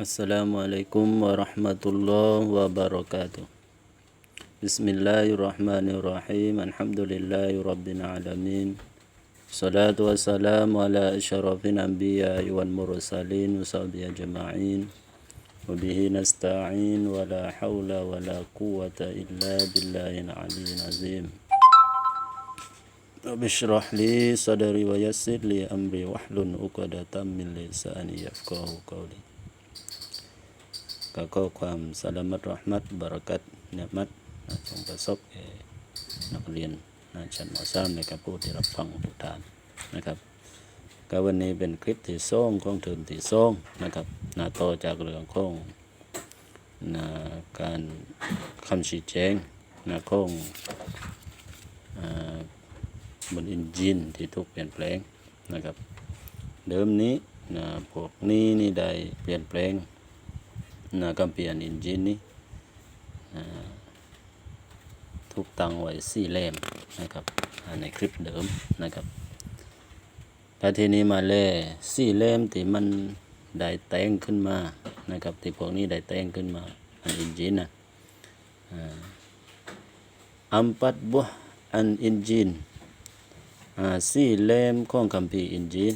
السلام عليكم ورحمة الله وبركاته بسم الله الرحمن الرحيم الحمد لله رب العالمين الصلاة والسلام على أشرف الأنبياء والمرسلين وصحبه أجمعين وبه نستعين ولا حول ولا قوة إلا بالله العلي العظيم رب اشرح لي صدري ويسر لي أمري واحلل عقدة من لساني يفقه قولي ก็ข้อความสลามัตรหมัดบารักัตเนืมัดนะจงประสบนักเรียนนะชั้นมสามนะครับผู้ที่รับฟังทุกท่านนะครับก็วันนี้เป็นคลิปที่ส่งของเทอมที่ส่งนะครับนะต่อจากเรื่องของนะการคำชี้แจงนะของบนอินจินที่ถูกเปลี่ยนแปลงนะครับ เดิมนี้นะพวกนี้นี่ได้เปลี่ยนแปลง นะกัมเปียนอินจินนี่อ่าถูกตังไว้สี่เล่มนะครับในคลิปเดิมนะครับแล้วทีนี้มาเล่สี่เล่มที่มันได้แต่งขึ้นมานะครับที่พวกนี้ได้แต่งขึ้นมาอันอินจินนะอัมปัดบุះอันอินจินสี่เล่มของคัมภีร์อินจิน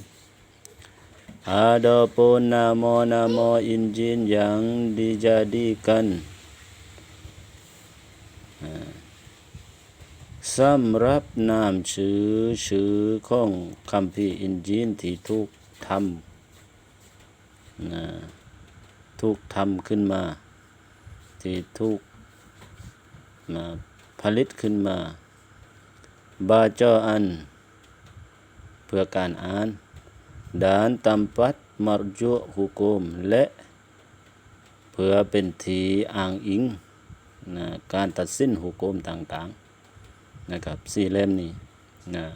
Adapun nama-nama Injil yang dijadikan สำหรับนามชื่อชื่อของคำพีร์อินจีนที่ถูกทำนะถูกทำขึ้นมา ที่ถูกนะผลิตขึ้นมา บาจออัน เพื่อการอ่าน dan tempat marju hukum และเพื่อเป็นทีอ้างอิงนะการตัดสินหุกมต่างๆนะครับสี่เล่มนี้นะ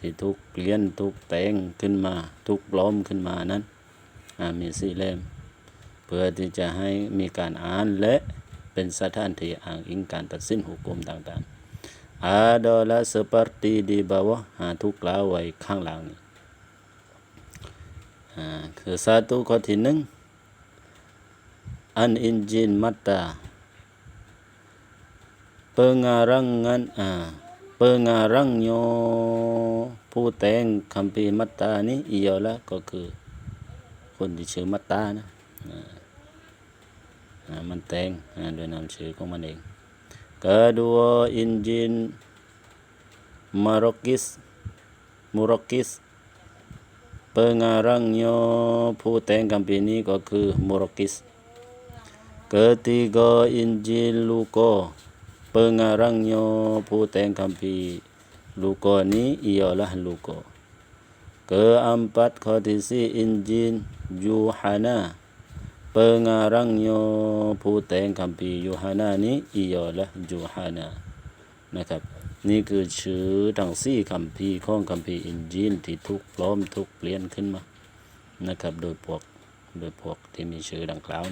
ที่ทุกเลียนทุกแต่งขึ้นมาทุกล้อมขึ้นมานั้นมีสี่เล่ม เพื่อที่จะให้มีการอ่านและเป็นสถานที่อ้างอิงการตัดสินหุกมต่างๆ adalah seperti di bawah หาทุกล่าวไว้ข้างหลังนี้ Ha, ke satu kau tineng an injin mata pengarangan ah pengarangnya ผู้แต่งคำพีมัตตานี้อียละก็คือคนที่ชื่อมัตตานะอ่ามันแต่งอ่าโดยนามชื่อของมันเอง kedua injin Marokis Murokis pengarangnya ผู้แต่งคำพีนี้ก็คือมูรกิส ketiga Injil Luka pengarangnya ผู้แต่งคำพีลูกานี้ ialah Luka keempat khodisi Injil Yuhana pengarangnya ผู้แต่งคำพียูฮานานี้ ialah Yuhana นะครับ นี่คือชื่อทั้งสี่คำพีของคำพีอินจีนที่ทุกปลอมทุกเปลี่ยนขึ้นมานะครับ โดยพวกโดยพวกที่มีชื่อดังกล่าว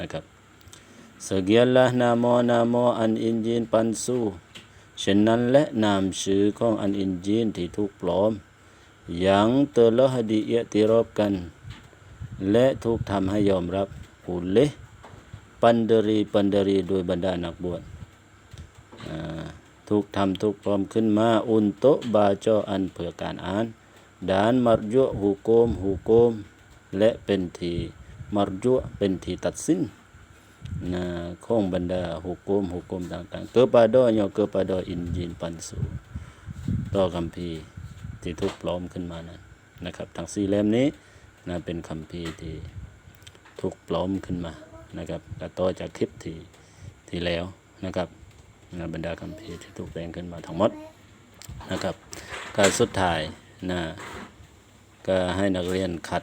นะครับ Sekianlah nama-nama an injin palsu เช่นนั้นและนามชื่อของอันอินจีนที่ถูกปลอม yang telah diiktirafkan และถูกทำให้ยอมรับ oleh penderi-penderi โดยบรรดานักบวชอ่า ถูกทำถูกปลอมขึ้นมาอุนโตบาจออันเพื่อการอ่าน ดานมารยุหุโกมหุโกม และเป็นทีมารยุเป็นทีตัดสินนะของบรรดาหุโกมหุโกมต่างๆเกิดปาดอยเกิดปาดออินยินปันสูต่อคำพีที่ถูกปลอมขึ้นมานั้นนะครับทั้งสี่เล่มนี้นะเป็นคำพีที่ถูกปลอมขึ้นมานะครับและต่อจากคลิปที่ที่แล้วนะครับ นะบรรดาคำพีร์ที่ถูกแต่งขึ้นมาทั้งหมดนะครับ การสุดท้ายนะก็ให้นักเรียนขัด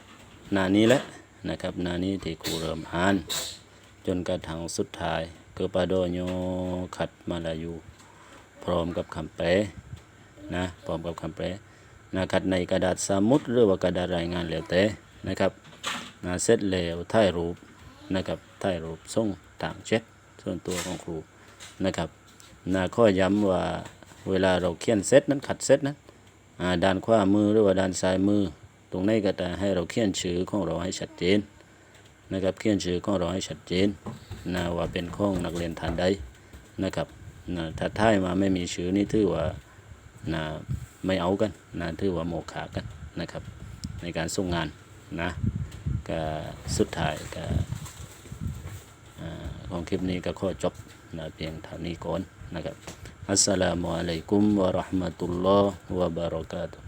หน้านี้แหละนะครับหน้านี้ที่ครูเริ่มอ่าน จนกระทั่งสุดท้ายเกิปาโดโยขัดมาลายู พร้อมกับคำแปลนะพร้อมกับคำแปลนะขัดในกระดาษสมุดหรือว่ากระดาษรายงานแล้วแต่นะครับนะเสร็จแล้วถ่ายรูปนะครับถ่ายรูปส่งทางเช็ดส่วนตัวของครูนะครับ นะข้อย้ำว่าเวลาเราเขียนเซตนั้นขัดเซตนั้นด้านขวามือหรือว่าด้านซ้ายมือ ตรงนี้ก็จะให้เราเขียนชื่อของเราให้ชัดเจนนะครับเขียนชื่อของเราให้ชัดเจนนะว่าเป็นของนักเรียนฐานใดนะครับนะถ้าท้ายมาไม่มีชื่อนี่ถือว่านะไม่เอากันนะถือว่าโมฆะกันนะครับ ในการส่งงานนะก็สุดท้ายก็ของคลิปนี้ก็ข้อจบนะเพียงเท่านี้ก่อนนะครับอัสสลามุอะลัยกุมวะเราะห์มะตุลลอฮ์วะบะเราะกาตุฮ์